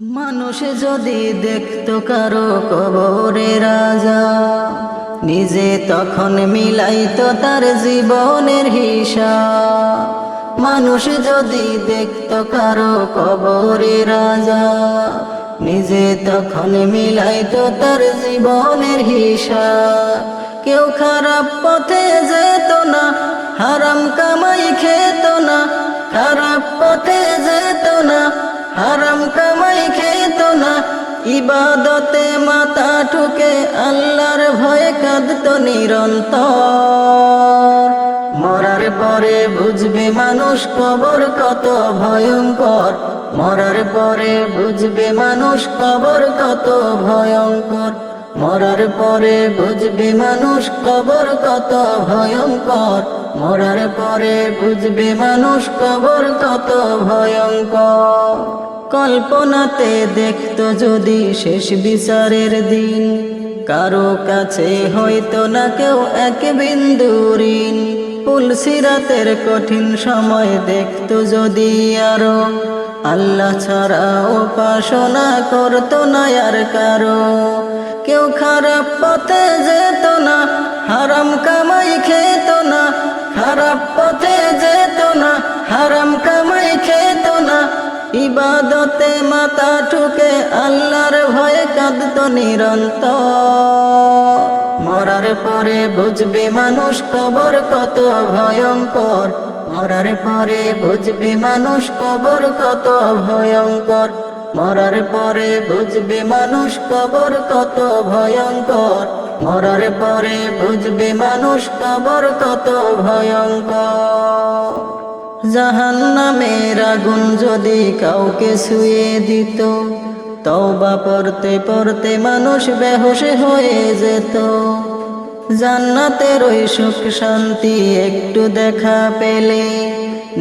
মানুষ যদি দেখত কারও কবরে রাজা, নিজে তখন মিলাইত তার জীবনের হিসাব। মানুষ যদি দেখত কারও কবরে রাজা, নিজে তখন মিলাইত তার জীবনের হিসাব। কেউ খারাপ পথে যেত না, হারাম কামাই খেত না, খারাপ পথে যেত না, হারাম কামাই ইবাদতে মাথা ঠুকে আল্লাহর ভয়ে কাঁদত নিরন্তর। মরার পরে বুঝবে মানুষ কবর কত ভয়ঙ্কর। মরার পরে বুঝবে মানুষ কবর কত ভয়ঙ্কর। মরার পরে বুঝবে মানুষ কবর কত ভয়ঙ্কর। মরার পরে বুঝবে মানুষ কবর কত ভয়ঙ্কর। কল্পনাতে দেখতো যদি শেষ বিচারের দিন। কারও কাছে হয়তো না কেউ এক বিন্দুরিন পুলসিরাতের কঠিন সময় দেখতো যদি আরও। আল্লাহ ছাড়া উপাসনা করতো না আর কারও। কেউ খারাপ পথে যেত না ইবাদতে মাথা ঠুকে আল্লাহর ভয়ে কাঁদত নিরন্ত মরার পরে বুঝবে মানুষ কবর কত ভয়ঙ্কর। মরার পরে বুঝবে মানুষ কবর কত ভয়ঙ্কর। মরার পরে বুঝবে মানুষ কবর কত ভয়ঙ্কর। মরার পরে বুঝবে মানুষ কবর কত ভয়ঙ্কর। জাহান নামের আগুন যদি কাউকে শুয়ে দিত, তওবা পড়তে পড়তে মানুষ বেহোশ হয়ে যেত। জান্নাতের ওই সুখ শান্তি একটু দেখা পেলে,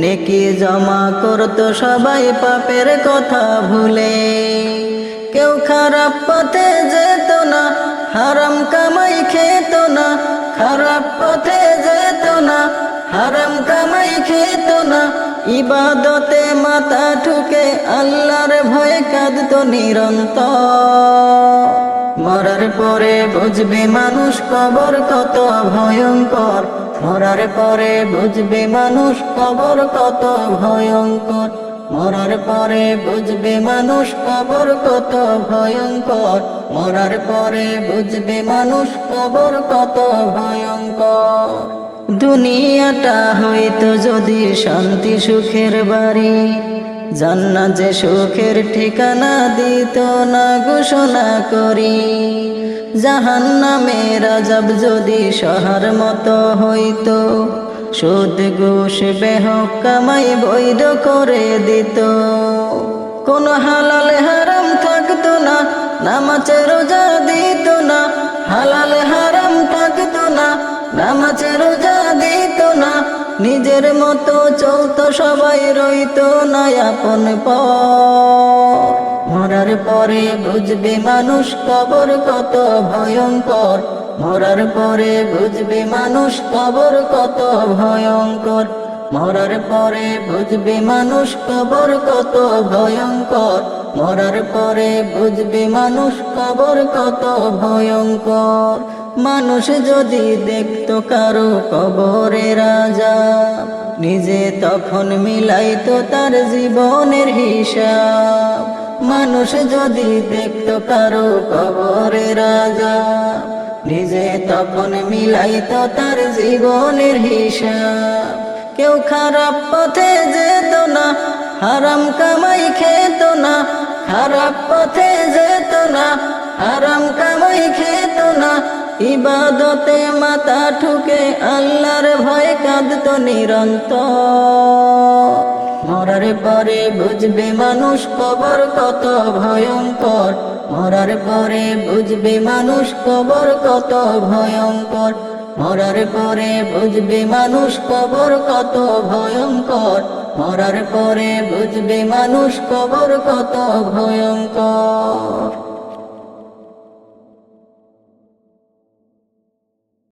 নেকি জমা করত সবাই পাপের কথা ভুলে। কেউ খারাপ পথে যেত না, হারাম কামাই খেত না, খারাপ পথে যেত না, হারাম কামাই খেত ইবাদতে মাথা ঠুকে আল্লাহর ভয়ে কাঁদত নিরন্ত মরার পরে বুঝবে মানুষ কবর কত ভয়ঙ্কর। মরার পরে বুঝবে মানুষ কবর কত ভয়ঙ্কর। মরার পরে বুঝবে মানুষ কবর কত ভয়ঙ্কর। মরার পরে বুঝবে মানুষ কবর কত ভয়ঙ্কর। দুনিয়াটা হয়তো যদি শান্তি সুখের বাড়ি, জান্নাত যে সুখের ঠিকানা দিত না ঘোষণা করি। জাহান নামে রাজাব যদি সহার মতো হইতো, সুদ, ঘুষ, বেহক, কামাই, বৈধ করে দিত। কোন হালাল হারাম থাকতো না নামাজে রোজা দিত না, হালাল হারাম নামাজে রোজা দিত না, নিজের মতো চলতো, সবাই রইতো না আপন মরার পরে বুঝবে মানুষ কবর কত ভয়ঙ্কর। মরার পরে বুঝবে মানুষ কবর কত ভয়ঙ্কর। মরার পরে বুঝবে মানুষ কবর কত ভয়ঙ্কর। মরার পরে বুঝবে মানুষ কবর কত ভয়ঙ্কর। মানুষ যদি দেখত কারও কবরে রাজা, নিজে তখন মিলাইত তার জীবনের হিসাব। মানুষ যদি দেখত কারও কবরে রাজা, নিজে তখন মিলাইত তার জীবনের হিসাব। কেউ খারাপ পথে যেত না, হারাম কামাই খেত না, খারাপ পথে যেত না, হারাম কামাই খেত না ইবাদতে মাথা ঠুকে আল্লাহর ভয় কাঁদত নিরন্তর। মরার পরে বুঝবে মানুষ কবর কত ভয়ঙ্কর। মরার পরে বুঝবে মানুষ কবর কত ভয়ঙ্কর। মরার পরে বুঝবে মানুষ কবর কত ভয়ঙ্কর। মরার পরে বুঝবে মানুষ কবর কত ভয়ঙ্কর।